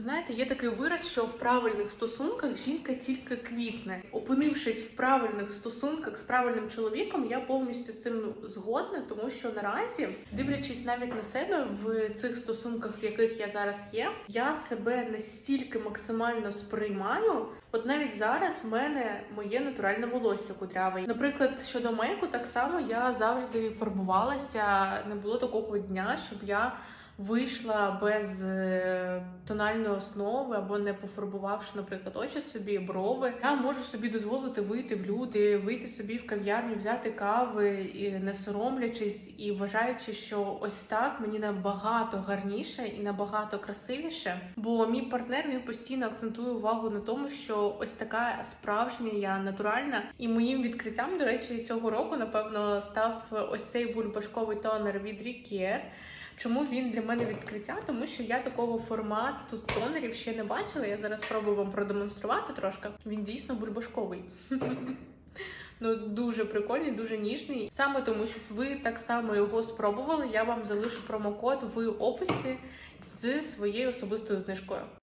Знаєте, є такий вираз, що в правильних стосунках жінка тільки квітне. Опинившись в правильних стосунках з правильним чоловіком, я повністю з цим згодна, тому що наразі, дивлячись навіть на себе в цих стосунках, в яких я зараз є, я себе настільки максимально сприймаю. От навіть зараз в мене моє натуральне волосся кудряве. Наприклад, щодо мейку, так само я завжди фарбувалася. Не було такого дня, щоб я вийшла без е, тональної основи або не пофарбувавши, наприклад, очі собі, брови. Я можу собі дозволити вийти в люди, вийти собі в кав'ярню, взяти кави і не соромлячись, і вважаючи, що ось так мені набагато гарніше і набагато красивіше. Бо мій партнер він постійно акцентує увагу на тому, що ось така справжня я натуральна. І моїм відкриттям, до речі, цього року, напевно, став ось цей бульбашковий тонер від Рікер. Чому він для мене відкриття? Тому що я такого формату тонерів ще не бачила. Я зараз спробую вам продемонструвати трошки. Він дійсно бульбашковий. Ну, дуже прикольний, дуже ніжний. Саме тому, щоб ви так само його спробували, я вам залишу промокод в описі з своєю особистою знижкою.